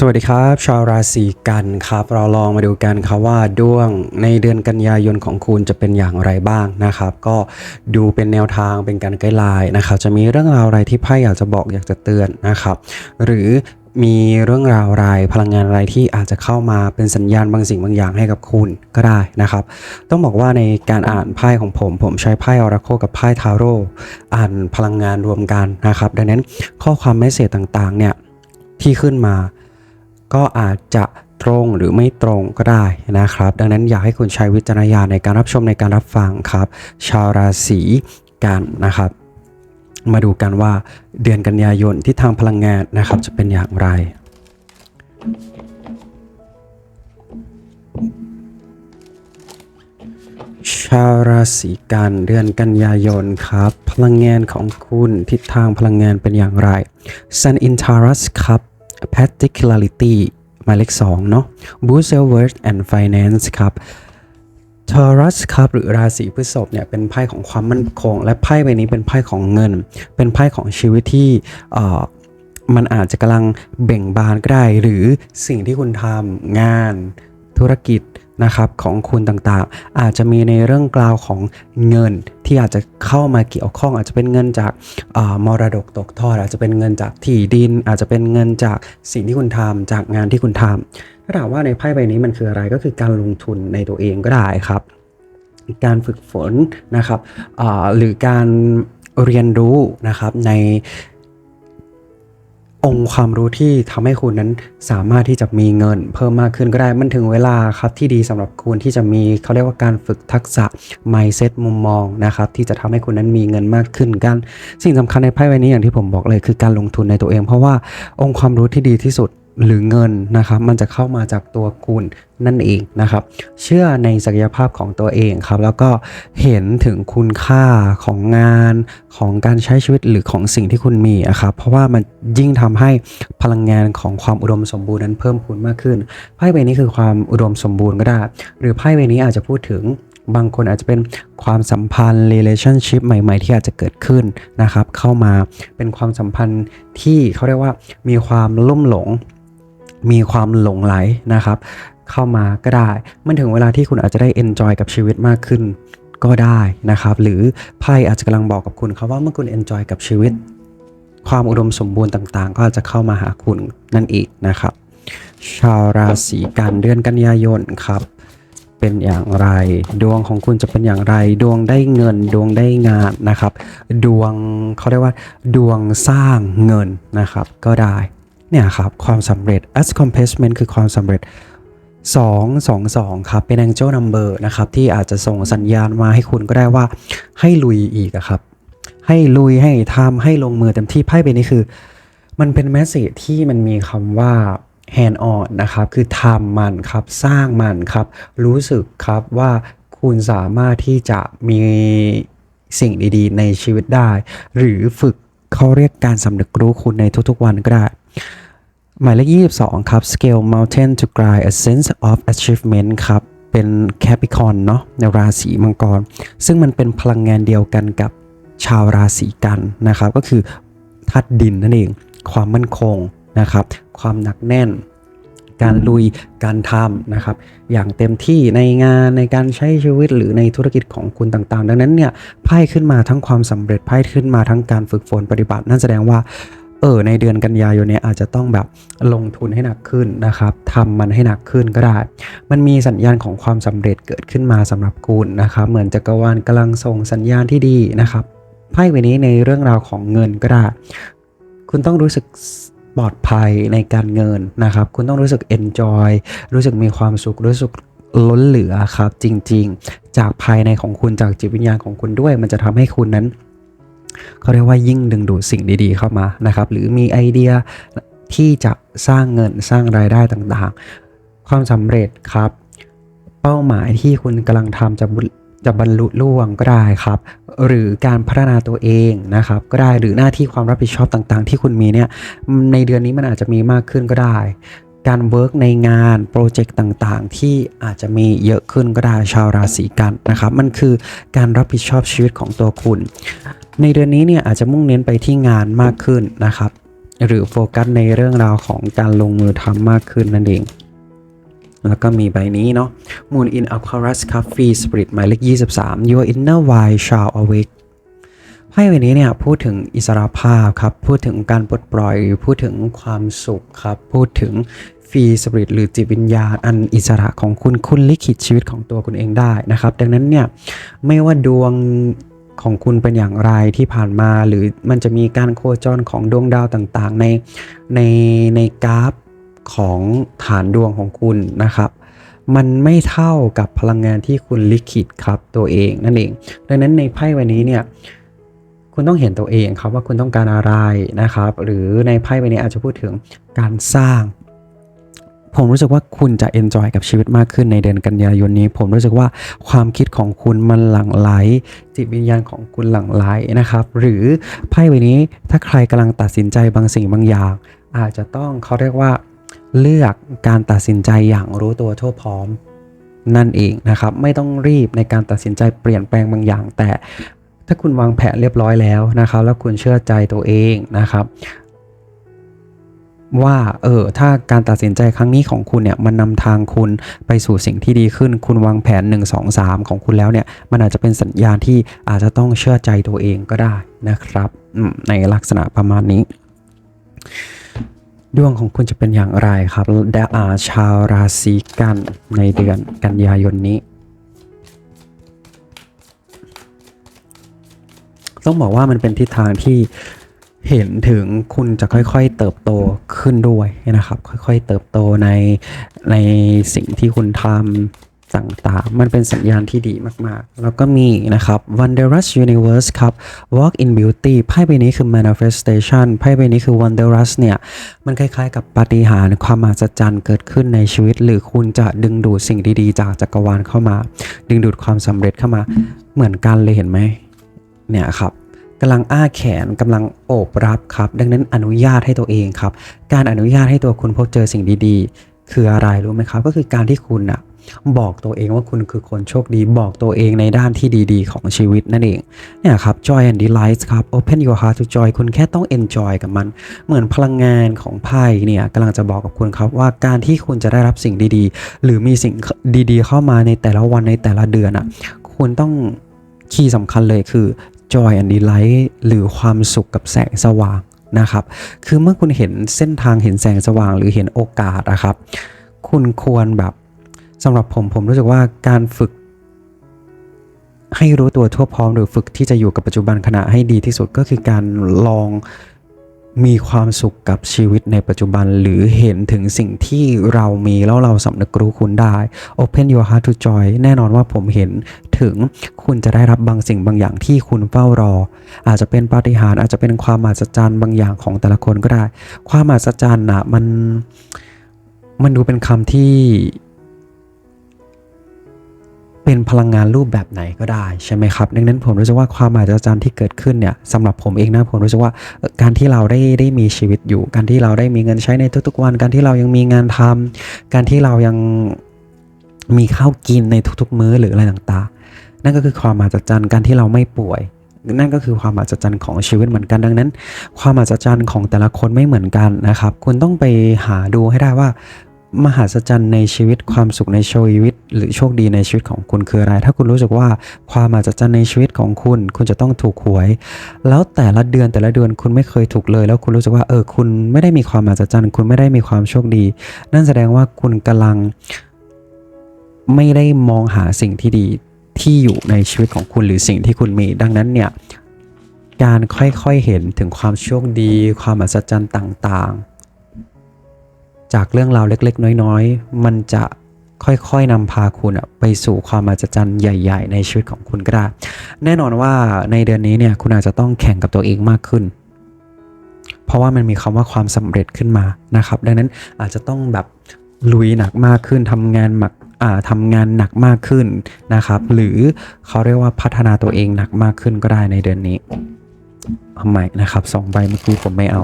สวัสดีครับ ชาวราศีกันครับ เราลองมาดูกันครับว่าดวงในเดือนกันยายนของคุณจะเป็นอย่างไรบ้างนะครับ ก็ดูเป็นแนวทางเป็นการไกด์ไลน์นะครับ จะมีเรื่องราวอะไรที่ไพ่อยากจะบอกอยากจะเตือนนะครับ หรือมีเรื่องราวอะไรพลังงานอะไรที่อาจจะเข้ามาเป็นสัญญาณบางสิ่งบางอย่างให้กับคุณก็ได้นะครับ ต้องบอกว่าในการอ่านไพ่ของผม ผมใช้ไพ่ออราโคกับไพ่ทาโร่อ่านพลังงานรวมกันนะครับ ดังนั้นข้อความเมสเซจต่างๆเนี่ยที่ขึ้นมา ก็อาจจะตรงหรือไม่ตรงก็ได้นะครับ ดังนั้นอยากให้คุณใช้วิจารณญาณในการรับชมในการรับฟังครับ ชาวราศีกันนะครับ มาดูกันว่าเดือนกันยายนที่ทางพลังงานนะครับ จะเป็นอย่างไรชาวราศีกันเดือนกันยายนครับ พลังงานของคุณทิศทางพลังงานเป็นอย่างไร Sun in Taurus ครับ particularity หมายเลข2เนาะ boost your worth and finance ครับ Taurus ครับหรือราศีพฤษภเนี่ยเป็นไพ่ของความมั่นคง และไพ่ใบนี้เป็นไพ่ของเงิน เป็นไพ่ของชีวิตที่เอ่อมันอาจจะกำลังเบ่งบานก็ได้ หรือสิ่งที่คุณทำงาน ธุรกิจ นะครับของคุณต่างๆ อาจจะมีในเรื่องกล่าวของเงินที่อาจจะเข้ามาเกี่ยวข้อง อาจจะเป็นเงินจากมรดกตกทอด อาจจะเป็นเงินจากที่ดิน อาจจะเป็นเงินจากสิ่งที่คุณทำจากงานที่คุณทำถ้าถามว่าในไพ่ใบนี้มันคืออะไรก็คือการลงทุนในตัวเองก็ได้ครับ การฝึกฝนนะครับหรือการเรียนรู้นะครับใน องค์ความรู้ที่ทำให้คุณนั้นสามารถที่จะมีเงิน เพิ่มมากขึ้นก็ได้มันถึงเวลาครับที่ดีสำหรับคุณที่จะมีเขาเรียกว่าการฝึกทักษะ mindset มุมมองนะครับที่จะทำให้คุณนั้นมีเงินมากขึ้นกัน สิ่งสำคัญในไพ่ใบนี้อย่างที่ผมบอกเลยคือการลงทุนในตัวเอง เพราะว่าองค์ความรู้ที่ดีที่สุด หรือเงินนะครับมันจะเข้ามาจากตัวคุณนั่นเองนะครับ เชื่อในศักยภาพของตัวเองครับ แล้วก็เห็นถึงคุณค่าของงานของการใช้ชีวิตหรือของสิ่งที่คุณมีอะครับเพราะว่ามันยิ่งทำให้พลังงานของความอุดมสมบูรณ์นั้นเพิ่มพูนมากขึ้นไพ่ใบนี้คือความอุดมสมบูรณ์ก็ได้ หรือไพ่ใบนี้อาจจะพูดถึงบางคนอาจจะเป็นความสัมพันธ์ relationship ใหม่ ๆ ที่อาจจะเกิดขึ้นนะครับ เข้ามาเป็นความสัมพันธ์ที่เขาเรียกว่ามีความลุ่มหลง มีความหลงไหลนะครับ เข้ามาก็ได้ มันถึงเวลาที่คุณอาจจะได้ enjoy กับชีวิตมากขึ้นก็ได้นะครับ หรือไพ่อาจจะกำลังบอกกับคุณครับว่าเมื่อคุณ enjoy กับชีวิต ความอุดมสมบูรณ์ต่างๆ ก็อาจจะเข้ามาหาคุณนั่นเองนะครับ ชาวราศีกันเดือนกันยายนครับเป็นอย่างไร ดวงของคุณจะเป็นอย่างไร ดวงได้เงินดวงได้งานนะครับ ดวงเขาเรียกว่า ดวงสร้างเงินนะครับก็ได้ เนี่ยครับความสำเร็จ accomplishment คือความสำเร็จ 2 2 2 ครับ เป็น angel number นะครับ ที่อาจจะส่งสัญญาณมาให้คุณก็ได้ว่าให้ลุยอีกครับ ให้ลุยให้ทำให้ลงมือเต็มที่ไพ่ใบนี้คือ มันเป็นแมสเซจที่มันมีคำว่า hand on นะครับ คือทำมันครับ สร้างมันครับ รู้สึกครับว่าคุณสามารถที่จะมีสิ่งดีๆ ในชีวิตได้ หรือฝึกเขาเรียกการสำนึกรู้คุณในทุกๆวันก็ได้ หมายเลข 22 ครับ scale mountain to cry a sense of achievement ครับ เป็น Capricorn เนาะในราศีมังกร ซึ่งมันเป็นพลังงานเดียวกันกับชาวราศีกันนะครับ ก็คือธาตุดินนั่นเอง ความมั่นคงนะครับ ความหนักแน่น การลุยการทำนะครับ อย่างเต็มที่ในงานในการใช้ชีวิตหรือในธุรกิจของคุณต่างๆ ดังนั้นเนี่ยไพ่ขึ้นมาทั้งความสำเร็จไพ่ขึ้นมาทั้งการฝึกฝนปฏิบัติ นั่นแสดงว่า เออในเดือนกันยายนเนี่ยอาจจะต้องแบบลงทุนให้หนักขึ้นนะครับทำมันให้หนักขึ้นก็ได้ มันมีสัญญาณของความสำเร็จเกิดขึ้นมาสำหรับคุณนะครับ เหมือนจักรวาลกำลังส่งสัญญาณที่ดีนะครับไพ่ใบนี้ในเรื่องราวของเงินก็ได้ คุณต้องรู้สึกปลอดภัยในการเงินนะครับ คุณต้องรู้สึก enjoy รู้สึกมีความสุข รู้สึกล้นเหลือครับจริง ๆ จากภายในของคุณจากจิตวิญญาณของคุณด้วย มันจะทำให้คุณนั้น เขาเรียกว่ายิ่งดึงดูดสิ่งดีๆเข้ามานะครับ หรือมีไอเดียที่จะสร้างเงินสร้างรายได้ต่างๆ ความสำเร็จครับ เป้าหมายที่คุณกำลังทำจะบุจะบรรลุล่วงก็ได้ครับ หรือการพัฒนาตัวเองนะครับก็ได้หรือหน้าที่ความรับผิดชอบต่างๆ ที่คุณมีเนี่ยในเดือนนี้มันอาจจะมีมากขึ้นก็ได้ การเวิร์กในงานโปรเจกต์ต่างๆ ที่อาจจะมีเยอะขึ้นก็ได้ชาวราศีกันนะครับ มันคือการรับผิดชอบชีวิตของตัวคุณ ในเดือนนี้เนี่ยอาจจะมุ่งเน้นไปที่งานมากขึ้นนะครับ หรือโฟกัสในเรื่องราวของการลงมือทำมากขึ้นนั่นเองแล้วก็มีใบนี้เนาะ Moon in Aquarius ครับ Free Spirit หมายเลข23 Your Inner Why Shall Awake ไพ่ใบนี้เนี่ยพูดถึงอิสรภาพครับ พูดถึงการปลดปล่อย พูดถึงความสุขครับ พูดถึง ฟรีสปริตหรือจิตวิญญาณอันอิสระของคุณคุณลิขิตชีวิตของตัวคุณเองได้นะครับ ดังนั้นเนี่ยไม่ว่าดวงของคุณเป็นอย่างไรที่ผ่านมาหรือมันจะมีการโคจรของดวงดาวต่างๆ ในในในกราฟของฐานดวงของคุณนะครับมันไม่เท่ากับพลังงานที่คุณลิขิตครับตัวเองนั่นเอง ดังนั้นในไพ่ใบนี้เนี่ยคุณต้องเห็นตัวเองครับว่าคุณต้องการอะไรนะครับ หรือในไพ่ใบนี้อาจจะพูดถึงการสร้าง ผมรู้สึกว่าคุณจะ enjoy กับชีวิตมากขึ้นในเดือนกันยายนนี้ ผมรู้สึกว่าความคิดของคุณมันหลั่งไหล จิตวิญญาณของคุณหลั่งไหลนะครับ หรือไพ่ใบนี้ถ้าใครกำลังตัดสินใจบางสิ่งบางอย่าง อาจจะต้องเขาเรียกว่าเลือกการตัดสินใจอย่างรู้ตัวทั่วพร้อมนั่นเองนะครับ ไม่ต้องรีบในการตัดสินใจเปลี่ยนแปลงบางอย่าง แต่ถ้าคุณวางแผนเรียบร้อยแล้วนะครับ แล้วคุณเชื่อใจตัวเองนะครับ ว่าเออถ้าการตัดสินใจครั้งนี้ของคุณเนี่ยมันนำทางคุณไปสู่สิ่งที่ดีขึ้น คุณวางแผน 1 2 3 ของคุณแล้วเนี่ยมันอาจจะเป็นสัญญาณที่อาจจะต้องเชื่อใจตัวเองก็ได้นะครับในลักษณะประมาณนี้ ดวงของคุณจะเป็นอย่างไรครับดอาชาวราศีกันในเดือนกันยายนนี้ต้องบอกว่ามันเป็นทิศทางที่ เห็นถึงคุณจะค่อยๆเติบโตขึ้นด้วยนะครับ ค่อยๆเติบโตในในสิ่งที่คุณทำต่างๆ มันเป็นสัญญาณที่ดีมากๆ แล้วก็มีนะครับ Wondrous Universe ครับ Walk in Beauty ไพ่ใบนี้คือ Manifestation ไพ่ใบนี้คือ Wondrous เนี่ย มันคล้ายๆกับปาฏิหาริย์ความมหัศจรรย์เกิดขึ้นในชีวิต หรือคุณจะดึงดูดสิ่งดีๆ จากจักรวาลเข้ามา ดึงดูดความสำเร็จเข้ามา เหมือนกันเลยเห็นไหมเนี่ยครับ กำลังอ้าแขนกำลังโอบรับครับ ดังนั้นอนุญาตให้ตัวเองครับ การอนุญาตให้ตัวคุณพบเจอสิ่งดีๆ คืออะไรรู้ไหมครับ ก็คือการที่คุณอะบอกตัวเองว่าคุณคือคนโชคดีบอกตัวเองในด้านที่ดีๆ ของชีวิตนั่นเองเนี่ยครับ joy and delight ครับ open your heart to joy คุณแค่ต้อง enjoy กับมัน เหมือนพลังงานของไพ่เนี่ยกำลังจะบอกกับคุณครับว่าการที่คุณจะได้รับสิ่งดีๆ หรือมีสิ่งดีๆ เข้ามาในแต่ละวันในแต่ละเดือนอะคุณต้องคีย์สำคัญเลยคือ joy and delight หรือความสุขกับแสงสว่างนะครับ คือเมื่อคุณเห็นเส้นทางเห็นแสงสว่างหรือเห็นโอกาสนะครับ คุณควรแบบสำหรับผมผมรู้สึกว่าการฝึก ให้รู้ตัวทั่วพร้อมหรือฝึกที่จะอยู่กับปัจจุบันขณะให้ดีที่สุดก็คือการลอง มีความสุขกับชีวิตในปัจจุบัน หรือเห็นถึงสิ่งที่เรามีแล้วเราสำนึกรู้คุณได้ Open your heart to joy แน่นอนว่าผมเห็นถึงคุณจะได้รับบางสิ่งบางอย่างที่คุณเฝ้ารอ อาจจะเป็นปาฏิหาริย์อาจจะเป็นความมหัศจรรย์บางอย่างของแต่ละคนก็ได้ ความมหัศจรรย์นะมันมันดูเป็นคำที่ เป็นพลังงานรูปแบบไหนก็ได้ใช่ไหมครับดังนั้นผมรู้สึกว่าความมหัศจรรย์ที่เกิดขึ้นเนี่ยสำหรับผมเองนะผมรู้สึกว่าการที่เราได้ได้มีชีวิตอยู่ การที่เราได้มีเงินใช้ในทุกๆวัน การที่เรายังมีงานทำการที่เรายังมีข้าวกินในทุกๆ มื้อหรืออะไรต่างๆ นั่นก็คือความมหัศจรรย์การที่เราไม่ป่วยนั่นก็คือความมหัศจรรย์ของชีวิตเหมือนกันดังนั้น ความมหัศจรรย์ของแต่ละคนไม่เหมือนกันนะครับ คุณต้องไปหาดูให้ได้ว่า มหัศจรรย์ในชีวิตความสุขในชีวิต หรือโชคดีในชีวิตของคุณคืออะไร ถ้าคุณรู้สึกว่าความมหัศจรรย์ในชีวิตของคุณ คุณจะต้องถูกหวย แล้วแต่ละเดือนแต่ละเดือนคุณไม่เคยถูกเลย แล้วคุณรู้สึกว่าเออคุณไม่ได้มีความมหัศจรรย์คุณไม่ได้มีความโชคดี นั่นแสดงว่าคุณกำลัง ไม่ได้มองหาสิ่งที่ดีที่อยู่ในชีวิตของคุณหรือสิ่งที่คุณมี ดังนั้นเนี่ยการค่อยๆเห็นถึงความโชคดี ความมหัศจรรย์ต่างๆ จากเรื่องราวเล็ก ๆ น้อย ๆ มันจะค่อยๆนำพาคุณอะไปสู่ความมหัศจรรย์ใหญ่ ๆ ในชีวิตของคุณก็ได้ แน่นอนว่าในเดือนนี้เนี่ยคุณอาจจะต้องแข่งกับตัวเองมากขึ้น เพราะว่ามันมีคำว่าความสำเร็จขึ้นมานะครับ ดังนั้นอาจจะต้องแบบลุยหนักมากขึ้นทำงานหมักอ่าทำงานหนักมากขึ้นนะครับ หรือเขาเรียกว่าพัฒนาตัวเองหนักมากขึ้นก็ได้ในเดือนนี้เอาใหม่นะครับสองใบเมื่อกี้ผมไม่เอา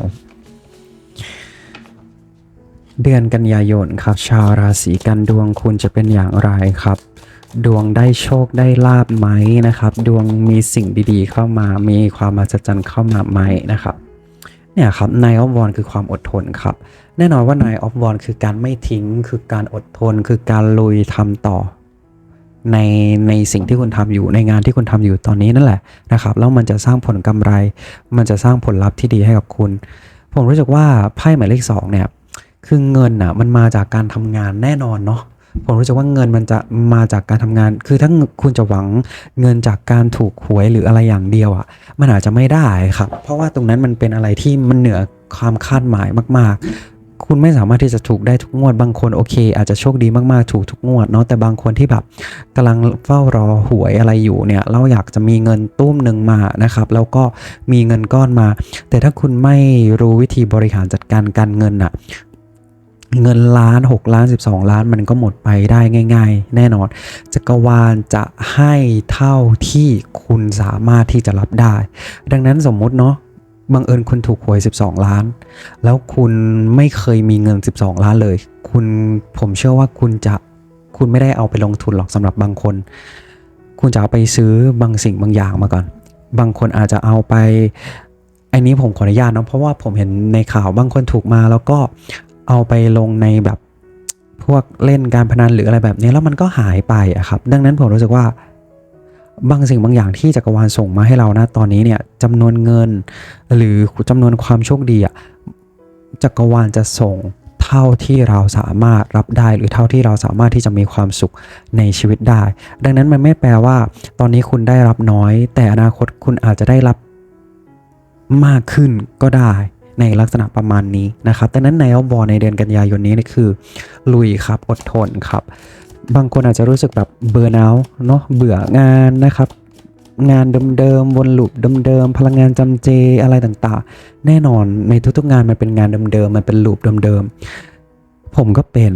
เดือนกันยายนครับ ชาวราศีกันดวงคุณจะเป็นอย่างไรครับ ดวงได้โชคได้ลาบไหมนะครับ ดวงมีสิ่งดีๆเข้ามา มีความมหัศจรรย์เข้ามาไหมนะครับเนี่ยครับ Nine of Wands คือความอดทนครับ แน่นอนว่า Nine of Wands คือการไม่ทิ้ง คือการอดทน คือการลุยทำต่อ ในในสิ่งที่คุณทำอยู่ในงานที่คุณทำอยู่ตอนนี้นั่นแหละนะครับแล้วมันจะสร้างผลกำไร มันจะสร้างผลลัพธ์ที่ดีให้กับคุณ ผมรู้สึกว่าไพ่หมายเลขสองเนี่ย คือเงินอะมันมาจากการทำงานแน่นอนเนาะผมรู้สึกว่าเงินมันจะมาจากการทำงาน คือถ้าคุณจะหวังเงินจากการถูกหวยหรืออะไรอย่างเดียวอะ มันอาจจะไม่ได้ครับ เพราะว่าตรงนั้นมันเป็นอะไรที่มันเหนือความคาดหมายมาก ๆ คุณไม่สามารถที่จะถูกได้ทุกงวด บางคนโอเค อาจจะโชคดีมากๆ ถูกทุกงวดเนาะ แต่บางคนที่แบบกำลังเฝ้ารอหวยอะไรอยู่เนี่ย เราอยากจะมีเงินตุ้มหนึ่งมานะครับ แล้วก็มีเงินก้อนมา แต่ถ้าคุณไม่รู้วิธีบริหารจัดการการเงินอะ เงินล้าน6ล้าน12 ล้านมันก็หมดไปได้ง่าย ๆ แน่นอนจักรวาลจะให้เท่าที่คุณสามารถที่จะรับได้ ดังนั้นสมมุติเนาะบังเอิญคุณถูกหวย 12 ล้าน แล้วคุณไม่เคยมีเงิน 12 ล้านเลย คุณผมเชื่อว่าคุณจะคุณไม่ได้เอาไปลงทุนหรอกสำหรับบางคน คุณจะเอาไปซื้อบางสิ่งบางอย่างมาก่อน บางคนอาจจะเอาไปอันนี้ผมขออนุญาตเนาะเพราะว่าผมเห็นในข่าวบางคนถูกมาแล้วก็ เอาไปลงในแบบพวกเล่นการพนันหรืออะไรแบบนี้แล้วมันก็หายไปอะครับ ดังนั้นผมรู้สึกว่าบางสิ่งบางอย่างที่จักรวาลส่งมาให้เรานะตอนนี้เนี่ยจำนวนเงิน หรือจำนวนความโชคดีอะจักรวาลจะส่งเท่าที่เราสามารถรับได้หรือเท่าที่เราสามารถที่จะมีความสุขในชีวิตได้ ดังนั้นมันไม่แปลว่า ตอนนี้คุณได้รับน้อย แต่อนาคตคุณอาจจะได้รับมากขึ้นก็ได้ ในลักษณะประมาณนี้นะครับดังนั้นในออบอในเดือนกันยายนนี้นี่คือ ลุยครับอดทนครับ บางคนอาจจะรู้สึกแบบเบื่อหนาวเนาะเบื่องานนะครับงานเดิมๆวนลูปเดิมๆพลังงานจำเจอะไรต่างๆ แน่นอนในทุกๆงานมันเป็นงานเดิมๆมันเป็นลูปเดิมๆผมก็เป็น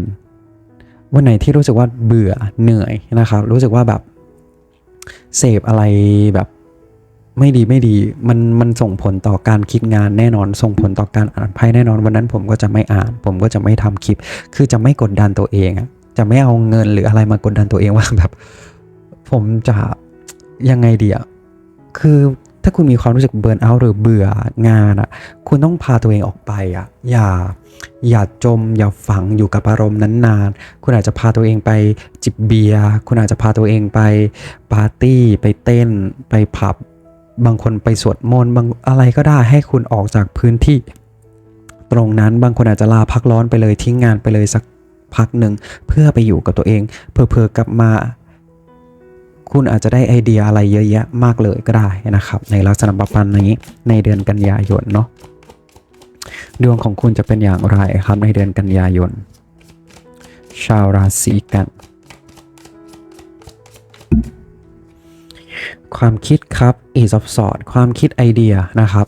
วันไหนที่รู้สึกว่าเบื่อเหนื่อยนะครับ รู้สึกว่าแบบเสพอะไรแบบ ไม่ดีไม่ดี มันมันส่งผลต่อการคิดงานแน่นอน ส่งผลต่อการอ่านไพ่แน่นอน วันนั้นผมก็จะไม่อ่าน ผมก็จะไม่ทำคลิป คือจะไม่กดดันตัวเองอะจะไม่เอาเงินหรืออะไรมากดดันตัวเองว่าแบบ ผมจะยังไงดีอะคือถ้าคุณมีความรู้สึกเบิร์นเอาหรือเบื่องานอะคุณต้องพาตัวเองออกไปอะอย่า อย่าจม อย่าฝังอยู่กับอารมณ์นั้นนาน คุณอาจจะพาตัวเองไปจิบเบียร์ คุณอาจจะพาตัวเองไปปาร์ตี้ ไปเต้น ไปผับ บางคนไปสวดมนต์บางอะไรก็ได้ให้คุณออกจากพื้นที่ ตรงนั้นบางคนอาจจะลาพักร้อนไปเลยทิ้งงานไปเลยสักพักหนึ่งเพื่อไปอยู่กับตัวเองเพอเพอกลับมา คุณอาจจะได้ไอเดียอะไรเยอะแยะมากเลยก็ได้นะครับ ในลักษณะประมาณนี้ในเดือนกันยายนเนาะดวงของคุณจะเป็นอย่างไรครับในเดือนกันยายน ชาวราศีกัน ความคิดครับ a s of sort ความคิดไอเดียนะครับ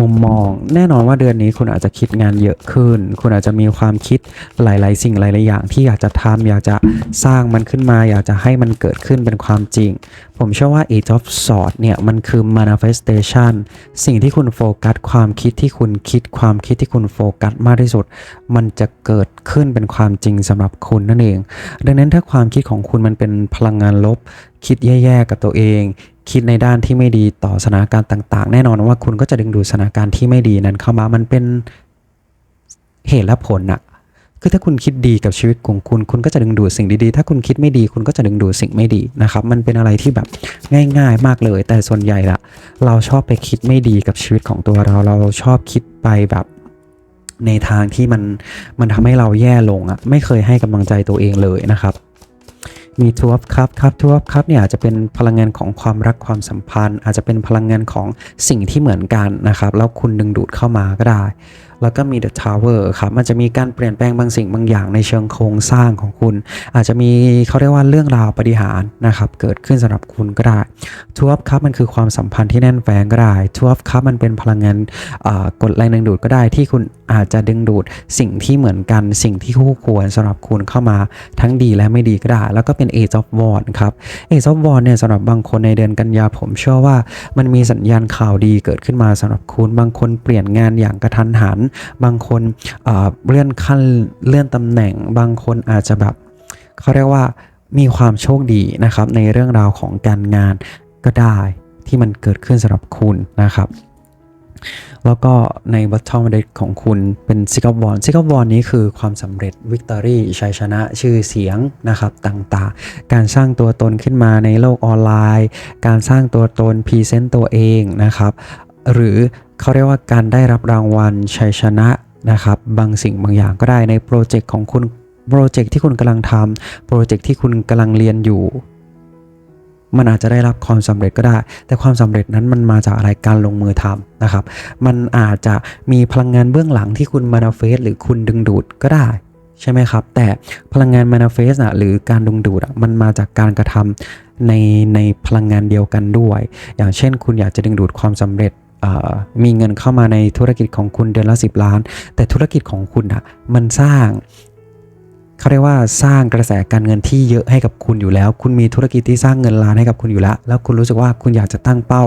มุมมอง แน่นอนว่าเดือนนี้คุณอาจจะคิดงานเยอะขึ้น คุณอาจจะมีความคิดหลาย ๆ สิ่งหลาย ๆ อย่าง ที่อยากจะทำอยากจะสร้างมันขึ้นมา อยากจะให้มันเกิดขึ้นเป็นความจริง ผมเชื่อว่า Age of Sword เนี่ยมันคือ manifestation สิ่งที่คุณโฟกัสความคิดที่คุณคิดความคิดที่คุณโฟกัสมากที่สุด มันจะเกิดขึ้นเป็นความจริงสำหรับคุณนั่นเอง ดังนั้นถ้าความคิดของคุณมันเป็นพลังงานลบ คิดแย่ ๆ กับตัวเอง คิดในด้านที่ไม่ดีต่อสถานการณ์ต่าง ๆ แน่นอนว่าคุณก็จะดึงดูดสถานการณ์ที่ไม่ดีนั้นเข้ามามันเป็นเหตุและผลอะคือถ้าคุณคิดดีกับชีวิตของคุณ คุณก็จะดึงดูดสิ่งดีๆ ถ้าคุณคิดไม่ดี คุณก็จะดึงดูดสิ่งไม่ดีนะครับ มันเป็นอะไรที่แบบง่ายๆมากเลย แต่ส่วนใหญ่ละเราชอบไปคิดไม่ดีกับชีวิตของตัวเรา เราชอบคิดไปแบบในทางที่มันมันทำให้เราแย่ลงอะไม่เคยให้กำลังใจตัวเองเลยนะครับ มีทัวร์ครับครับทัวร์ครับเนี่ยอาจจะเป็นพลังงานของความรักความสัมพันธ์ อาจจะเป็นพลังงานของสิ่งที่เหมือนกันนะครับ แล้วคุณดึงดูดเข้ามาก็ได้ แล้วก็มี The Tower ครับมันจะมีการเปลี่ยนแปลงบางสิ่งบางอย่างในเชิงโครงสร้างของคุณ อาจจะมีเขาเรียกว่าเรื่องราวปฏิหารนะครับเกิดขึ้นสำหรับคุณก็ได้ทวร์ครับมันคือความสัมพันธ์ที่แน่นแฟ้งก็ได้ทวร์ครับมันเป็นพลังงานอ่ากดแรงดึงดูดก็ได้ที่คุณอาจจะดึงดูดสิ่งที่เหมือนกันสิ่งที่คู่ควรสำหรับคุณเข้ามาทั้งดีและไม่ดีก็ได้ แล้วก็เป็น Age of Wands ครับ Age of Wands เนี่ยสำหรับบางคนในเดือนกันยาผมเชื่อว่ามันมีสัญญาณข่าวดีเกิดขึ้นมาสำหรับคุณบางคนเปลี่ยนงานอย่างกระทันหันบางคนเเลื่อนขั้นเลื่อนตำแหน่ง บางคนอาจจะแบบเขาเรียกว่ามีความโชคดีนะครับ ในเรื่องราวของการงานก็ได้ที่มันเกิดขึ้นสำหรับคุณนะครับ แล้วก็ใน bottom deck ของคุณเป็น six of wands six of wands นี้คือความสำเร็จ victory ชัยชนะชื่อเสียงนะครับต่างๆ การสร้างตัวตนขึ้นมาในโลกออนไลน์ การสร้างตัวตนพรีเซนต์ตัวเองนะครับ หรือ เขาเรียกว่าการได้รับรางวัลชัยชนะนะครับ บางสิ่งบางอย่างก็ได้ในโปรเจกต์ของคุณโปรเจกต์ที่คุณกำลังทำโปรเจกต์ที่คุณกำลังเรียนอยู่ มันอาจจะได้รับความสำเร็จก็ได้ แต่ความสำเร็จนั้นมันมาจากอะไรการลงมือทำนะครับ มันอาจจะมีพลังงานเบื้องหลังที่คุณมานาเฟสหรือคุณดึงดูดก็ได้ใช่ไหมครับ แต่พลังงานมานาเฟสอะหรือการดึงดูดอะมันมาจากการกระทำในในพลังงานเดียวกันด้วย อย่างเช่น คุณอยากจะดึงดูดความสำเร็จ มีเงินเข้ามาในธุรกิจของคุณเดือนละ 10 ล้าน แต่ธุรกิจของคุณอะมันสร้างเขาเรียกว่าสร้างกระแสการเงินที่เยอะให้กับคุณอยู่แล้ว คุณมีธุรกิจที่สร้างเงินล้านให้กับคุณอยู่แล้ว แล้วคุณรู้สึกว่าคุณอยากจะตั้งเป้า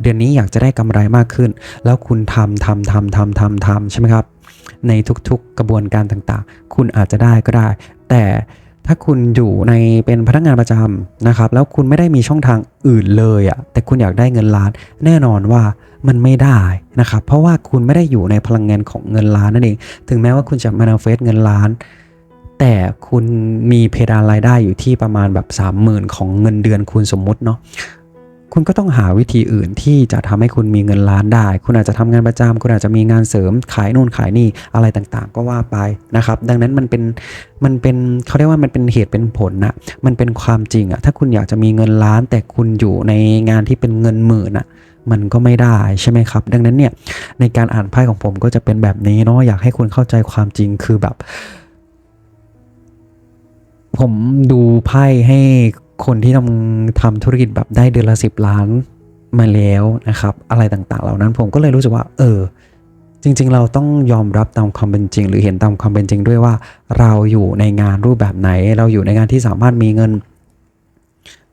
เดือนนี้อยากจะได้กำไรมากขึ้น แล้วคุณทำทำทำทำทำทำใช่ไหมครับ ในทุกๆกระบวนการต่างๆ คุณอาจจะได้ก็ได้ แต่ถ้าคุณอยู่ในเป็นพนักงานประจำนะครับ แล้วคุณไม่ได้มีช่องทางอื่นเลยอะ่ะ แต่คุณอยากได้เงินล้าน แน่นอนว่า มันไม่ได้นะครับ เพราะว่าคุณไม่ได้อยู่ในพลังงานของเงินล้านนั่นเอง ถึงแม้ว่าคุณจะมานาเฟสเงินล้าน แต่คุณมีเพดานรายได้อยู่ที่ประมาณแบบ 30,000 ของเงินเดือนคุณสมมุติเนาะคุณก็ต้องหาวิธีอื่นที่จะทำให้คุณมีเงินล้านได้ คุณอาจจะทำงานประจำคุณอาจจะมีงานเสริมขายนู่นขายนี่อะไรต่างๆ ก็ว่าไปนะครับ ดังนั้นมันเป็นมันเป็นเขาเรียกว่ามันเป็นเหตุเป็นผลนะมันเป็นความจริงอะถ้าคุณอยากจะมีเงินล้าน แต่คุณอยู่ในงานที่เป็นเงินหมื่นอะ มันก็ไม่ได้ใช่ไหมครับ ดังนั้นเนี่ยในการอ่านไพ่ของผมก็จะเป็นแบบนี้เนาะอยากให้คุณเข้าใจความจริงคือแบบ ผมดูไพ่ให้คนที่ทำทำธุรกิจแบบได้เดือนละสิบล้านมาแล้วนะครับ อะไรต่างๆ เหล่านั้นผมก็เลยรู้สึกว่า เออ จริง ๆ เราต้องยอมรับตามความเป็นจริง หรือเห็นตามความเป็นจริงด้วยว่า เราอยู่ในงานรูปแบบไหน เราอยู่ในงานที่สามารถมีเงิน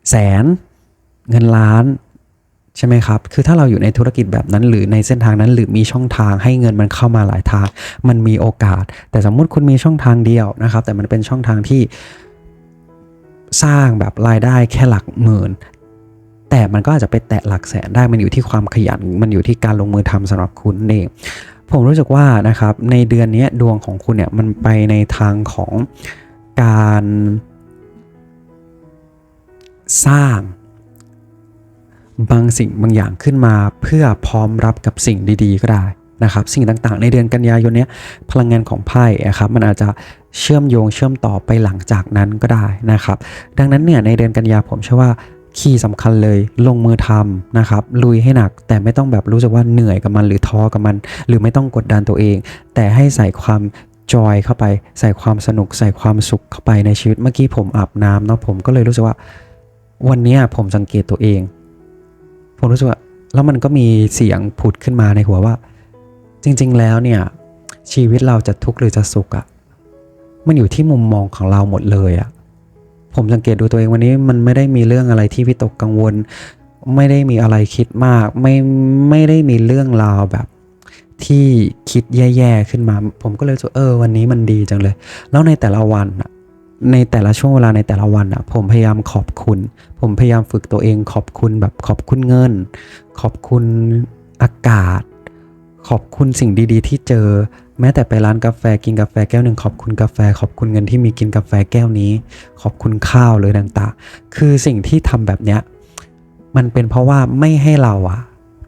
แสน เงินล้าน ใช่ไหมครับ คือถ้าเราอยู่ในธุรกิจแบบนั้น หรือในเส้นทางนั้น หรือมีช่องทางให้เงินมันเข้ามาหลายทาง มันมีโอกาส แต่สมมุติคุณมีช่องทางเดียวนะครับ แต่มันเป็นช่องทางที่สร้างแบบรายได้แค่หลักหมื่น แต่มันก็อาจจะไปแตะหลักแสนได้ มันอยู่ที่ความขยัน มันอยู่ที่การลงมือทำสำหรับคุณเอง ผมรู้สึกว่านะครับ ในเดือนนี้ดวงของคุณเนี่ยมันไปในทางของการสร้าง บางสิ่งบางอย่างขึ้นมาเพื่อพร้อมรับกับสิ่งดีๆ ก็ได้นะครับสิ่งต่างๆ ในเดือนกันยายนนี้พลังงานของไพ่อะครับมันอาจจะเชื่อมโยงเชื่อมต่อไปหลังจากนั้นก็ได้นะครับ ดังนั้นเนี่ยในเดือนกันยาผมเชื่อว่าคีย์สำคัญเลยลงมือทำนะครับลุยให้หนักแต่ไม่ต้องแบบรู้สึกว่าเหนื่อยกับมันหรือท้อกับมัน หรือไม่ต้องกดดันตัวเอง แต่ให้ใส่ความจอยเข้าไปใส่ความสนุกใส่ความสุขเข้าไปในชีวิตเมื่อกี้ผมอาบน้ำเนาะผมก็เลยรู้สึกว่า วันนี้ผมสังเกตตัวเอง ผมรู้สึกว่าแล้วมันก็มีเสียงผุดขึ้นมาในหัวว่า จริง ๆ แล้วเนี่ย ชีวิตเราจะทุกข์หรือจะสุขอะมันอยู่ที่มุมมองของเราหมดเลยอะผมสังเกตดูตัวเองวันนี้มันไม่ได้มีเรื่องอะไรที่วิตกกังวล ไม่ได้มีอะไรคิดมาก ไม่ไม่ได้มีเรื่องราวแบบ ที่คิดแย่ๆขึ้นมา ผมก็เลยรู้สึกเออวันนี้มันดีจังเลย แล้วในแต่ละวันอะ ในแต่ละช่วงเวลาในแต่ละวันอะผมพยายามขอบคุณ ผมพยายามฝึกตัวเองขอบคุณแบบขอบคุณเงิน ขอบคุณอากาศ ขอบคุณสิ่งดีๆ ที่เจอ แม้แต่ไปร้านกาแฟกินกาแฟแก้วหนึ่งขอบคุณกาแฟ ขอบคุณเงินที่มีกินกาแฟแก้วนี้ ขอบคุณข้าวเลยต่างๆ คือสิ่งที่ทำแบบเนี้ยมันเป็นเพราะว่าไม่ให้เราอะ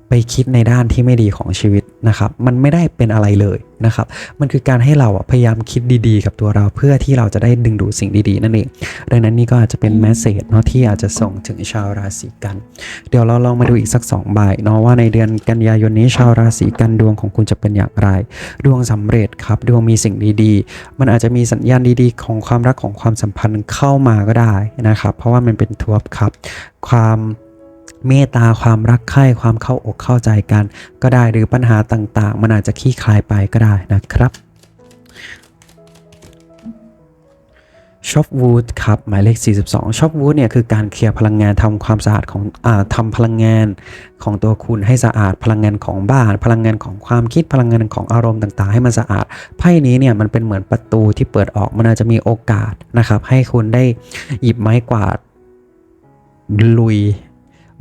ไปคิดในด้านที่ไม่ดีของชีวิต นะครับมันไม่ได้เป็นอะไรเลยนะครับมันคือการให้เราอะพยายามคิดดีๆ กับตัวเราเพื่อที่เราจะได้ดึงดูดสิ่งดีๆ นั่นเอง ดังนั้นนี่ก็อาจจะเป็นแมสเซจเนาะที่อาจจะส่งถึงชาวราศีกัน เดี๋ยวเราลองมาดูอีกสัก2ใบเนาะว่าในเดือนกันยายนนี้ชาวราศีกันดวงของคุณจะเป็นอย่างไร ดวงสำเร็จครับดวงมีสิ่งดีๆ มันอาจจะมีสัญญาณดีๆ ของความรักของความสัมพันธ์เข้ามาก็ได้นะครับเพราะว่ามันเป็นทวบครับความ เมตตาความรักใคร่ความเข้าอกเข้าใจกัน ก็ได้หรือปัญหาต่าง ๆ มันอาจจะคลี่คลายไปก็ได้นะครับช็อปวูดครับหมายเลข 42ช็อปวูดเนี่ยคือการเคลียร์พลังงานทำความสะอาดของอทำพลังงานของตัวคุณให้สะอาดพลังงานของบ้าน พลังงานของความคิดพลังงานของอารมณ์ต่างๆ ให้มันสะอาดไพ่นี้เนี่ยมันเป็นเหมือนประตูที่เปิดออกมันอาจจะมีโอกาสนะครับให้คุณได้หยิบไม้กวาดลุย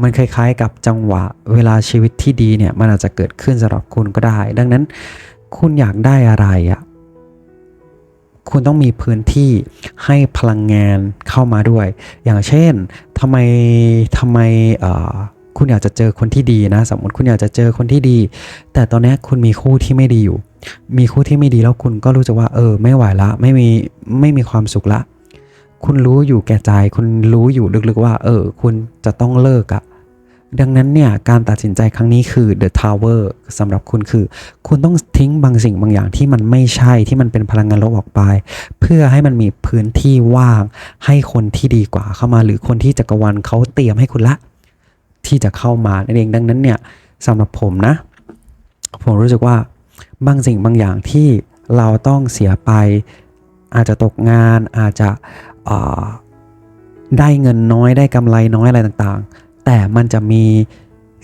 มันคล้ายๆ กับจังหวะเวลาชีวิตที่ดีเนี่ยมันอาจจะเกิดขึ้นสำหรับคุณก็ได้ ดังนั้นคุณอยากได้อะไรอะ่ะคุณต้องมีพื้นที่ให้พลังงานเข้ามาด้วย อย่างเช่นทำไมทำไมเอ่อคุณอยากจะเจอคนที่ดีนะ สมมติคุณอยากจะเจอคนที่ดี แต่ตอนนี้คุณมีคู่ที่ไม่ดีอยู่ มีคู่ที่ไม่ดีแล้วคุณก็รู้สึกว่า เออ ไม่ไหวละ ไม่มีไม่มีความสุขละ คุณรู้อยู่แก่ใจ คุณรู้อยู่ลึกๆว่า เออ คุณจะต้องเลิกอะดังนั้นเนี่ยการตัดสินใจครั้งนี้คือ the tower สำหรับคุณคือ คุณต้องทิ้งบางสิ่งบางอย่างที่มันไม่ใช่ที่มันเป็นพลังงานลบออกไป เพื่อให้มันมีพื้นที่ว่าง ให้คนที่ดีกว่าเข้ามา หรือคนที่จักรวาลเขาเตรียมให้คุณละ ที่จะเข้ามานั่นเองดังนั้นเนี่ยสำหรับผมนะ ผมรู้สึกว่าบางสิ่งบางอย่างที่เราต้องเสียไป อาจจะตกงานอาจจะ ได้เงินน้อยได้กำไรน้อยอะไรต่างๆ แต่มันจะมี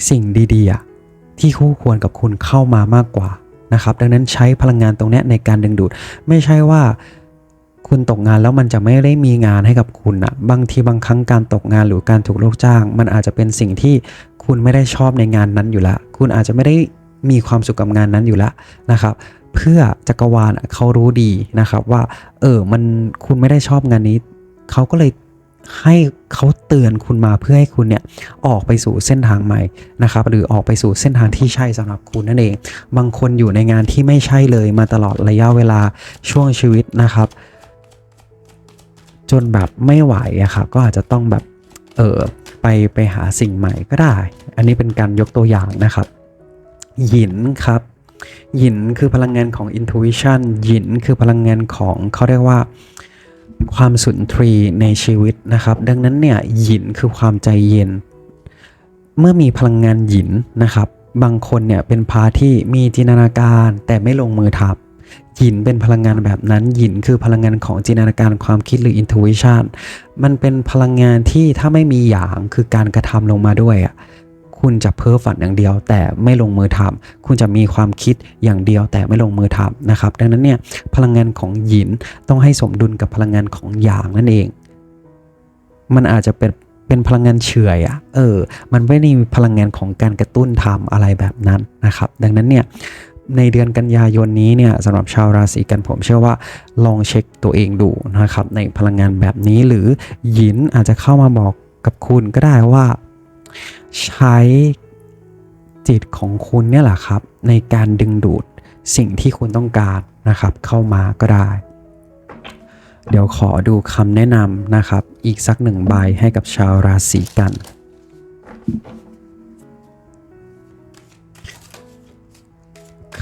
สิ่งดีๆที่คู่ควรกับคุณเข้ามามากกว่านะครับดังนั้นใช้พลังงานตรงนี้ในการดึงดูด ไม่ใช่ว่าคุณตกงานแล้วมันจะไม่ได้มีงานให้กับคุณนะบางทีบางครั้งการตกงานหรือการถูกโลกจ้าง มันอาจจะเป็นสิ่งที่คุณไม่ได้ชอบในงานนั้นอยู่ล้วคุณอาจจะไม่ได้มีความสุขกับงานนั้นอยู่ล้วนะครับ เพื่อจักรวาลเขารู้ดีนะครับว่า เออมันคุณไม่ได้ชอบงานนี้ เขาก็เลยให้เขาเตือนคุณมาเพื่อให้คุณเนี่ยออกไปสู่เส้นทางใหม่นะครับหรือออกไปสู่เส้นทางที่ใช่สำหรับคุณนั่นเอง บางคนอยู่ในงานที่ไม่ใช่เลยมาตลอดระยะเวลาช่วงชีวิตนะครับ จนแบบไม่ไหวอะครับก็อาจจะต้องแบบเออไปไปหาสิ่งใหม่ก็ได้ อันนี้เป็นการยกตัวอย่างนะครับ หยินครับ หยินคือพลังงานของ intuition หยินคือพลังงานของเขาเรียกว่า ความสุนทรีในชีวิตนะครับ ดังนั้นเนี่ยหยินคือความใจเย็น เมื่อมีพลังงานหยินนะครับ บางคนเนี่ยเป็นพาที่มีจินตนาการแต่ไม่ลงมือทำหยินเป็นพลังงานแบบนั้นหยินคือพลังงานของจินตนาการความคิดหรือ intuition มันเป็นพลังงานที่ถ้าไม่มีอย่างคือการกระทำลงมาด้วยอะ คุณจะเพ้อฝันอย่างเดียว แต่ไม่ลงมือทำคุณจะมีความคิดอย่างเดียว แต่ไม่ลงมือทำนะครับ ดังนั้นเนี่ยพลังงานของหยินต้องให้สมดุลกับพลังงานของหยางนั่นเอง มันอาจจะเป็นเป็นพลังงานเฉยอะเออ มันไม่ได้มีพลังงานของการกระตุ้นทำอะไรแบบนั้นนะครับ ดังนั้นเนี่ยในเดือนกันยายนนี้เนี่ยสำหรับชาวราศีกันผมเชื่อว่าลองเช็คตัวเองดูนะครับในพลังงานแบบนี้หรือหยินอาจจะเข้ามาบอกกับคุณก็ได้ว่า ใช้จิตของคุณเนี่ยแหละครับ ในการดึงดูดสิ่งที่คุณต้องการนะครับ เข้ามาก็ได้ เดี๋ยวขอดูคำแนะนำนะครับ อีกสักหนึ่งใบให้กับชาวราศีกัน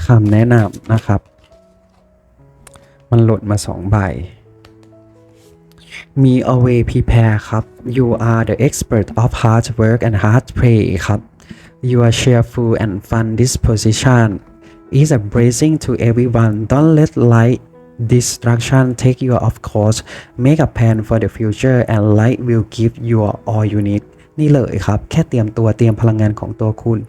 คำแนะนำนะครับ มันหล่นมาสองใบ มี away prepare ครับ you are the expert of hard work and hard play ครับ your cheerful and fun disposition is a blessing to everyone don't let light distraction take you off course make a plan for the future and light will give you all you need นี่เลยครับ แค่เตรียมตัวเตรียมพลังงานของตัวคุณ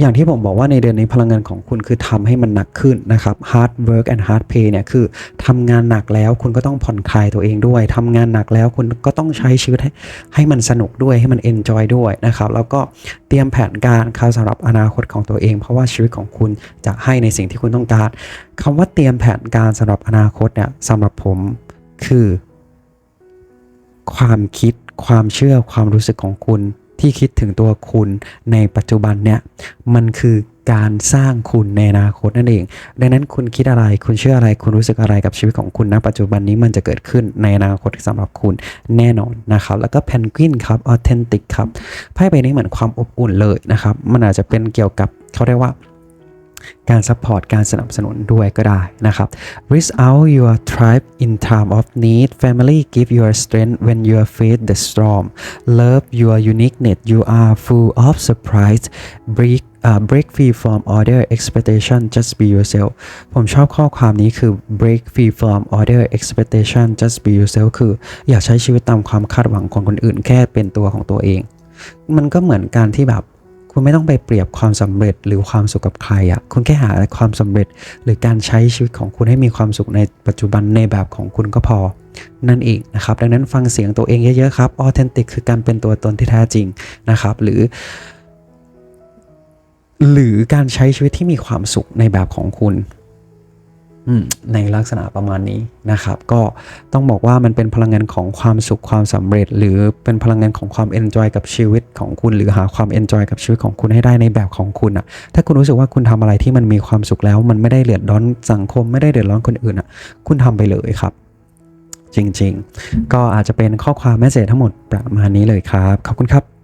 อย่างที่ผมบอกว่าในเดือนนี้พลังงานของคุณคือทำให้มันหนักขึ้นนะครับ hard work and hard play เนี่ยคือทำงานหนักแล้วคุณก็ต้องผ่อนคลายตัวเองด้วยทำงานหนักแล้วคุณก็ต้องใช้ชีวิตให้ให้มันสนุกด้วยให้มัน enjoy ด้วยนะครับ แล้วก็เตรียมแผนการครับสำหรับอนาคตของตัวเอง เพราะว่าชีวิตของคุณจะให้ในสิ่งที่คุณต้องการคำว่าเตรียมแผนการสำหรับอนาคตเนี่ยสำหรับผมคือ ความคิดความเชื่อความรู้สึกของคุณ ที่คิดถึงตัวคุณในปัจจุบันเนี่ยมันคือการสร้างคุณในอนาคตนั่นเอง ดังนั้นคุณคิดอะไร คุณเชื่ออะไร คุณรู้สึกอะไรกับชีวิตของคุณณปัจจุบันนี้มันจะเกิดขึ้นในอนาคตสำหรับคุณแน่นอนนะครับ แล้วก็แพนกวินครับออเทนติกครับไพ่ใบนี้เหมือนความอบอุ่นเลยนะครับ มันอาจจะเป็นเกี่ยวกับเขาเรียกว่า การซัพพอร์ตการสนับสนุนด้วยก็ได้นะครับ reach out your tribe in time of need family give your strength when you face the storm love your uniqueness you are full of surprise break uh, break free from order expectation just be yourself ผมชอบข้อความนี้คือ break free from order expectation just be yourself คืออยากใช้ชีวิตตามความคาดหวังของคนอื่นแค่เป็นตัวของตัวเอง มันก็เหมือนการที่แบบ คุณไม่ต้องไปเปรียบความสำเร็จหรือความสุขกับใครอะ่ะคุณแค่หาความสำเร็จหรือการใช้ชีวิตของคุณให้มีความสุขในปัจจุบันในแบบของคุณก็พอ นั่นเองนะครับ ดังนั้นฟังเสียงตัวเองเยอะๆครับออเทนติกคือการเป็นตัวตนที่แท้จริงนะครับ หรือหรือการใช้ชีวิตที่มีความสุขในแบบของคุณ ในลักษณะประมาณนี้นะครับ ก็ต้องบอกว่ามันเป็นพลังงานของความสุขความสำเร็จ หรือเป็นพลังงานของความเอนจอยกับชีวิตของคุณ หรือหาความเอนจอยกับชีวิตของคุณให้ได้ในแบบของคุณอะ ถ้าคุณรู้สึกว่าคุณทำอะไรที่มันมีความสุขแล้ว มันไม่ได้เดือดร้อนสังคมไม่ได้เดือดร้อนคนอื่นอะ คุณทำไปเลยครับ จริง ๆ ก็อาจจะเป็นข้อความแมสเซจทั้งหมดประมาณนี้เลยครับขอบคุณครับ